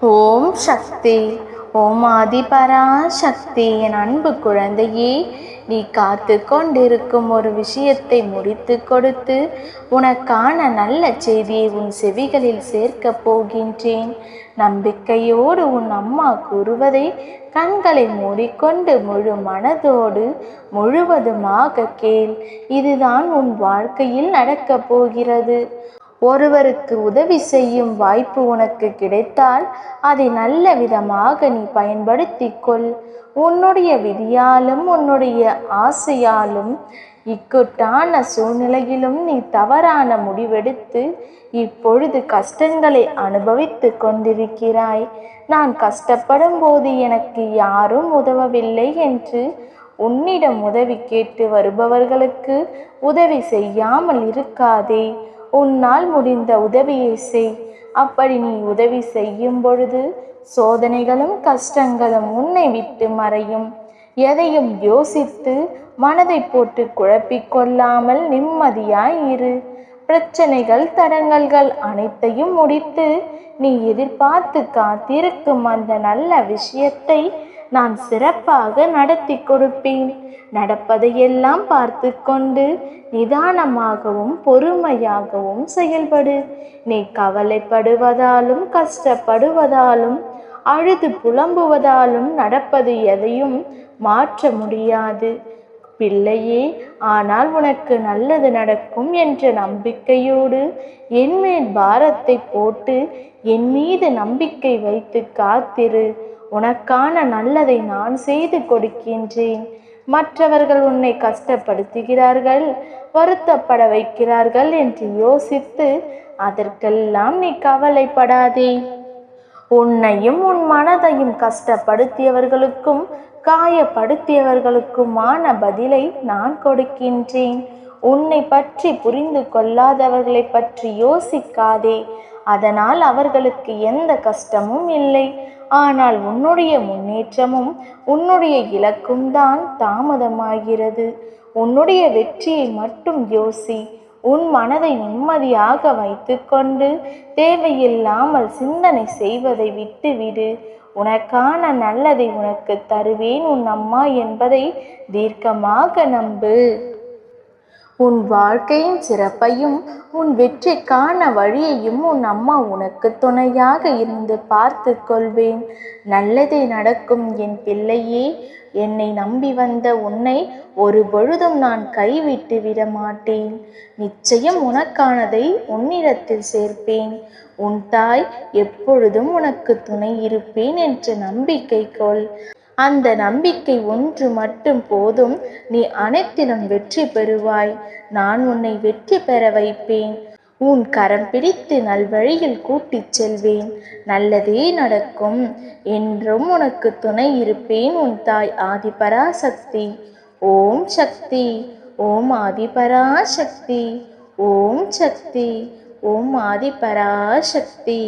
ஓம் சக்தி. ஓம் ஆதிபரா சக்தி என் அன்பு குழந்தையே நீ காத்து கொண்டிருக்கும் ஒரு விஷயத்தை முடித்து கொடுத்து உனக்கான நல்ல செய்தியை உன் செவிகளில் சேர்க்கப் போகின்றேன். நம்பிக்கையோடு உன் அம்மா கூறுவதை கண்களை மூடிக்கொண்டு முழு மனதோடு முழுவதுமாக கேள். இதுதான் உன் வாழ்க்கையில் நடக்கப் போகிறது. ஒருவருக்கு உதவி செய்யும் வாய்ப்பு உனக்கு கிடைத்தால் அதை நல்ல விதமாக நீ பயன்படுத்தி கொள் உன்னுடைய விதியாலும் உன்னுடைய ஆசையாலும் இக்கட்டான சூழ்நிலையிலும் நீ தவறான முடிவெடுத்து இப்பொழுது கஷ்டங்களை அனுபவித்து கொண்டிருக்கிறாய். நான் கஷ்டப்படும் போது எனக்கு யாரும் உதவவில்லை என்று உன்னிடம் உதவி கேட்டு வருபவர்களுக்கு உதவி செய்யாமல் இருக்காதே. உன்னால் முடிந்த உதவியை செய். அப்படி நீ உதவி செய்யும் பொழுது சோதனைகளும் கஷ்டங்களும் உன்னை விட்டு மறையும். எதையும் யோசித்து மனதை போட்டு குழப்பிக்கொள்ளாமல் நிம்மதியாய் இரு. பிரச்சனைகள் தடங்கல்கள் அனைத்தையும் முடித்து நீ எதிர்பார்த்து காத்திருக்கும் அந்த நல்ல விஷயத்தை நான் சிறப்பாக நடத்தி கொடுப்பேன். நடப்பதையெல்லாம் பார்த்து கொண்டு நிதானமாகவும் பொறுமையாகவும் செயல்படு. நீ கவலைப்படுவதாலும் கஷ்டப்படுவதாலும் அழுது புலம்புவதாலும் நடப்பது எதையும் மாற்ற முடியாது. பிள்ளையே ஆனால் உனக்கு நல்லது நடக்கும் என்ற நம்பிக்கையோடு என் மேல் பாரத்தை போட்டு என் மீது நம்பிக்கை வைத்து காத்திரு. உனக்கான நல்லதை நான் செய்து கொடுக்கின்றேன். மற்றவர்கள் உன்னை கஷ்டப்படுத்துகிறார்கள் வருத்தப்பட வைக்கிறார்கள் என்று யோசித்து அதற்கெல்லாம் நீ கவலைப்படாதே. உன்னையும் உன் மனதையும் கஷ்டப்படுத்தியவர்களுக்கும் காயப்படுத்தியவர்களுக்குமான பதிலை நான் கொடுக்கின்றேன். உன்னை பற்றி புரிந்து கொள்ளாதவர்களை பற்றி யோசிக்காதே. அதனால் அவர்களுக்கு எந்த கஷ்டமும் இல்லை. ஆனால் உன்னுடைய முன்னேற்றமும் உன்னுடைய இலக்கும் தான் தாமதமாகிறது. உன்னுடைய வெற்றியை மட்டும் யோசி. உன் மனதை நிம்மதியாக வைத்துக்கொண்டு தேவையில்லாமல் சிந்தனை செய்வதை விட்டுவிடு. உனக்கான நல்லதை உனக்கு தருவேன் உன் அம்மா என்பதை தீர்க்கமாக நம்பு. உன் வாழ்க்கையின் சிறப்பையும் உன் வெற்றிக்கான வழியையும் உன் அம்மா உனக்கு துணையாக இருந்து பார்த்து கொள்வேன். நல்லதே நடக்கும் என் பிள்ளையே என்னை நம்பி வந்த உன்னை ஒரு பொழுதும் நான் கைவிட்டு விட மாட்டேன். நிச்சயம் உனக்கானதை உன்னிடத்தில் சேர்ப்பேன். உன் தாய் எப்பொழுதும் உனக்கு துணை இருப்பேன் என்று நம்பிக்கை கொள். அந்த நம்பிக்கை ஒன்று மட்டும் போதும். நீ அனைத்திலும் வெற்றி பெறுவாய். நான் உன்னை வெற்றி பெற வைப்பேன். உன் கரம் பிடித்து நல்வழியில் கூட்டிச் செல்வேன். நல்லதே நடக்கும். என்றும் உனக்கு துணை இருப்பேன் உன் தாய் ஆதிபராசக்தி. ஓம் சக்தி. ஓம் ஆதிபராசக்தி. ஓம் சக்தி. ஓம் ஆதிபராசக்தி.